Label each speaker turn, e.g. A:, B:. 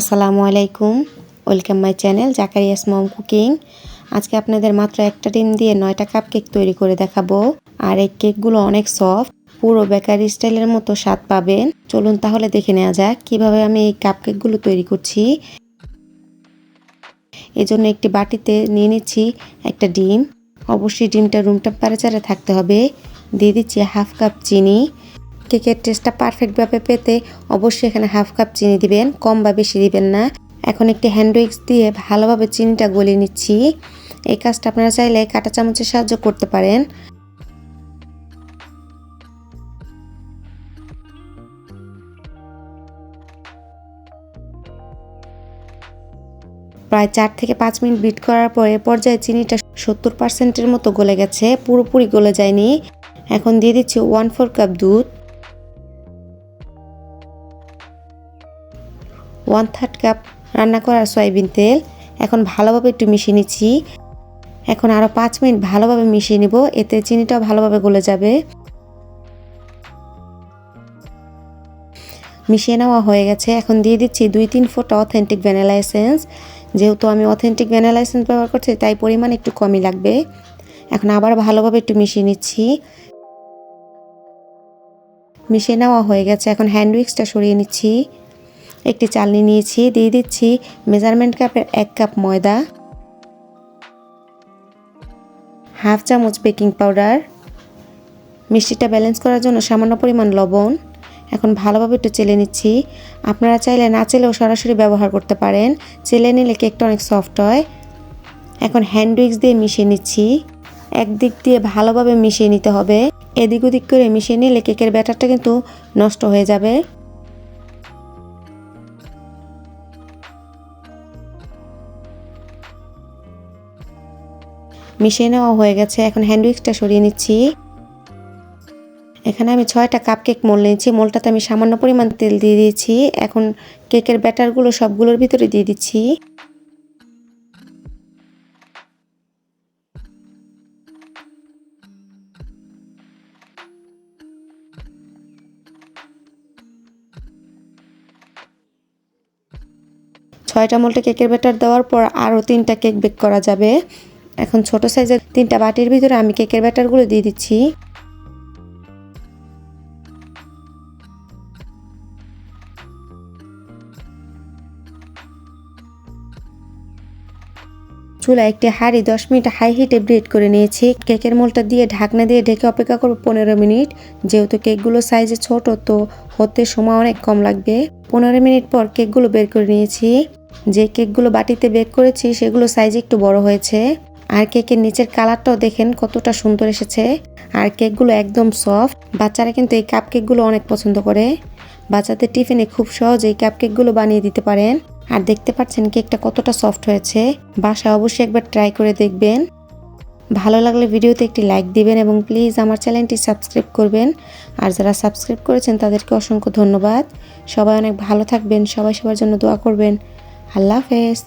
A: আসসালামু আলাইকুম। Welcome my channel জাকারিয়াস mom cooking আজকে আপনাদের মাত্র একটা ডিম দিয়ে নয়টা কাপ কেক তৈরি করে দেখাবো। আর এই কেকগুলো অনেক সফট পুরো বেকারি স্টাইলের মতো স্বাদ পাবেন। চলুন তাহলে দেখে নেওয়া যাক কীভাবে আমি এই কাপ কেকগুলো তৈরি করছি। এজন্য একটি বাটিতে নিয়ে নিচ্ছি একটা ডিম। অবশ্যই ডিমটা রুম টেম্পারেচারে থাকতে হবে। দিয়ে দিচ্ছি হাফ কাপ চিনি। কেকের টেস্টটা পারফেক্টভাবে পেতে অবশ্যই এখানে হাফ কাপ চিনি দিবেন, কম বা বেশি দিবেন না। এখন একটি হ্যান্ড উইক্স দিয়ে ভালোভাবে চিনিটা গলিয়ে নিচ্ছি। এই কাজটা আপনারা চাইলে কাঁটা চামচের সাহায্য করতে পারেন। প্রায় চার থেকে পাঁচ মিনিট বিট করার পরে পর্যায়ে চিনিটা সত্তর পার্সেন্টের মতো গলে গেছে, পুরোপুরি গলে যায়নি। এখন দিয়ে দিচ্ছি ওয়ান ফোর কাপ দুধ। ওয়ান থার্ড কাপ রান্না করা সয়াবিন তেল। এখন ভালোভাবে একটু মিশিয়ে নিচ্ছি। এখন আরও পাঁচ মিনিট ভালোভাবে মিশিয়ে নিব, এতে চিনিটাও ভালোভাবে গলে যাবে। মিশিয়ে নেওয়া হয়ে গেছে। এখন দিয়ে দিচ্ছি দুই তিন ফোঁটা অথেন্টিক ভ্যানিলা এসেন্স যেহেতু আমি অথেন্টিক ভ্যানিলা এসেন্স ব্যবহার করছি, তাই পরিমাণ একটু কমই লাগবে। এখন আবার ভালোভাবে একটু মিশিয়ে নিচ্ছি। মিশিয়ে নেওয়া হয়ে গেছে। এখন হ্যান্ড উইক্সটা সরিয়ে নিচ্ছি। একটি চালনি নিয়েছি, দিয়ে দিচ্ছি মেজারমেন্ট কাপের এক কাপ ময়দা, হাফ চামচ বেকিং পাউডার, মিষ্টিটা ব্যালেন্স করার জন্য সামান্য পরিমাণ লবণ। এখন ভালোভাবে একটু চেলে নিচ্ছি। আপনারা চাইলে না চেলেও সরাসরি ব্যবহার করতে পারেন। চেলে নিলে কেকটা অনেক সফট হয়। এখন হ্যান্ড উইক্স দিয়ে মিশিয়ে নিচ্ছি। একদিক দিয়ে ভালোভাবে মিশিয়ে নিতে হবে। এদিক ওদিক করে মিশিয়ে নিলে কেকের ব্যাটারটা কিন্তু নষ্ট হয়ে যাবে। মিশিয়ে নেওয়া হয়ে গেছে। এখন হ্যান্ড উইক্সটা সরিয়ে নিচ্ছি। এখানে আমি ছয়টা কাপ কেক মোল নিয়েছি। মোলটাতে আমি সামান্য পরিমাণ তেল দিয়ে দিয়েছি। এখন কেকের ব্যাটারগুলো সবগুলোর ভিতরে দিয়ে দিচ্ছি। ছয়টা মোলটা কেকের ব্যাটার দেওয়ার পর আরও তিনটা কেক বেক করা যাবে। এখন ছোট সাইজের তিনটা বাটির ভিতরে আমি কেকের ব্যাটারগুলো দিয়ে দিচ্ছি। চুলা একটি হাঁড়ি দশ মিনিট হাই হিটে ব্রেড করে নিয়েছি। কেকের মোলটা দিয়ে ঢাকনা দিয়ে ঢেকে অপেক্ষা করব পনেরো মিনিট। যেহেতু কেকগুলো সাইজে ছোট, তো হতে সময় অনেক কম লাগবে। পনেরো মিনিট পর কেকগুলো বের করে নিয়েছি। যে কেকগুলো বাটিতে বেক করেছি, সেগুলো সাইজ একটু বড় হয়েছে। আর কেকের নিচের কালারটাও দেখেন কতটা সুন্দর এসেছে। আর কেকগুলো একদম সফট। বাচ্চারা কিন্তু এই কাপ কেকগুলো অনেক পছন্দ করে। বাচ্চাদের টিফিনে খুব সহজে এই কাপ কেকগুলো বানিয়ে দিতে পারেন। আর দেখতে পাচ্ছেন কেকটা কতটা সফট হয়েছে। বাসায় অবশ্যই একবার ট্রাই করে দেখবেন। ভালো লাগলে ভিডিওতে একটি লাইক দিবেন এবং প্লিজ আমার চ্যানেলটি সাবস্ক্রাইব করবেন। আর যারা সাবস্ক্রাইব করেছেন তাদেরকে অসংখ্য ধন্যবাদ। সবাই অনেক ভালো থাকবেন, সবাই সবার জন্য দোয়া করবেন। আল্লাহ হাফেজ।